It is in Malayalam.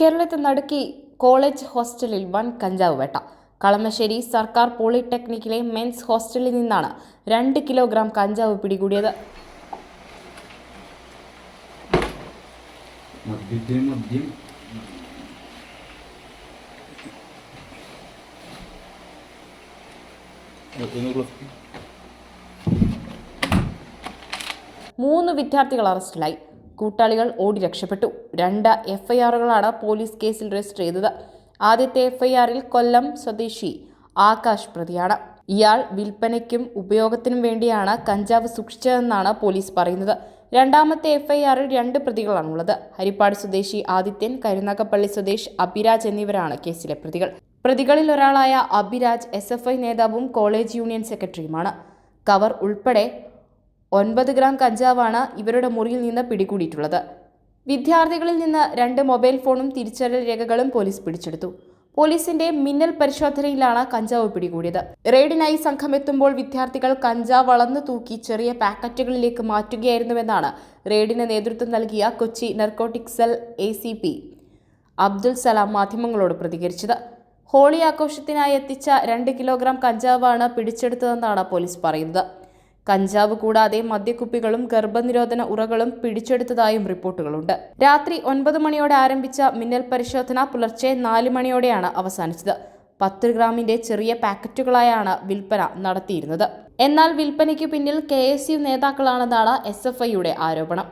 കേരളത്തിൽ നടുക്കി കോളേജ് ഹോസ്റ്റലിൽ വൻ കഞ്ചാവ് വേട്ട. കളമശ്ശേരി സർക്കാർ പോളിടെക്നിക്കിലെ മെൻസ് ഹോസ്റ്റലിൽ നിന്നാണ് രണ്ട് കിലോഗ്രാം കഞ്ചാവ് പിടികൂടിയത്. മൂന്ന് വിദ്യാർത്ഥികൾ അറസ്റ്റിലായി. കൂട്ടാളികൾ ഓടി രക്ഷപ്പെട്ടു. രണ്ട് എഫ്ഐആറുകളാണ് പോലീസ് കേസിൽ രജിസ്റ്റർ ചെയ്തത്. ആദ്യത്തെ എഫ്ഐആറിൽ കൊല്ലം സ്വദേശി ആകാശ് പ്രതിയാണ്. ഇയാൾ വിൽപ്പനയ്ക്കും ഉപയോഗത്തിനും വേണ്ടിയാണ് കഞ്ചാവ് സൂക്ഷിച്ചതെന്നാണ് പോലീസ് പറയുന്നത്. രണ്ടാമത്തെ എഫ്ഐആറിൽ രണ്ട് പ്രതികളാണുള്ളത്. ഹരിപ്പാട് സ്വദേശി ആദിത്യൻ കരുനാഗപ്പള്ളി സ്വദേശ് അഭിരാജ് എന്നിവരാണ് കേസിലെ പ്രതികൾ. പ്രതികളിൽ ഒരാളായ അഭിരാജ് എസ് നേതാവും കോളേജ് യൂണിയൻ സെക്രട്ടറിയുമാണ്. കവർ ഉൾപ്പെടെ ഒൻപത് ഗ്രാം കഞ്ചാവാണ് ഇവരുടെ മുറിയിൽ നിന്ന് പിടികൂടിയിട്ടുള്ളത്. വിദ്യാർത്ഥികളിൽ നിന്ന് രണ്ട് മൊബൈൽ ഫോണും തിരിച്ചറിയൽ രേഖകളും പോലീസ് പിടിച്ചെടുത്തു. പോലീസിന്റെ മിന്നൽ പരിശോധനയിലാണ് കഞ്ചാവ് പിടികൂടിയത്. റെയ്ഡിനായി സംഘം എത്തുമ്പോൾ വിദ്യാർത്ഥികൾ കഞ്ചാവ് വളർന്നു തൂക്കി ചെറിയ പാക്കറ്റുകളിലേക്ക് മാറ്റുകയായിരുന്നുവെന്നാണ് റെയ്ഡിന് നേതൃത്വം നൽകിയ Kochi narcotic cell A C P. Abdul Salam മാധ്യമങ്ങളോട് പ്രതികരിച്ചത്. ഹോളി ആഘോഷത്തിനായി എത്തിച്ച രണ്ട് കിലോഗ്രാം കഞ്ചാവാണ് പിടിച്ചെടുത്തതെന്നാണ് പോലീസ് പറയുന്നത്. കഞ്ചാവ് കൂടാതെ മദ്യക്കുപ്പികളും ഗർഭനിരോധന ഉറകളും പിടിച്ചെടുത്തതായും റിപ്പോർട്ടുകളുണ്ട്. രാത്രി ഒൻപത് മണിയോടെ ആരംഭിച്ച മിന്നൽ പരിശോധന പുലർച്ചെ നാല് മണിയോടെയാണ് അവസാനിച്ചത്. പത്ത് ഗ്രാമിന്റെ ചെറിയ പാക്കറ്റുകളായാണ് വിൽപ്പന നടത്തിയിരുന്നത്. എന്നാൽ വിൽപ്പനയ്ക്ക് പിന്നിൽ കെ എസ് യു നേതാക്കളാണെന്നാണ് എസ് എഫ് ഐയുടെ ആരോപണം.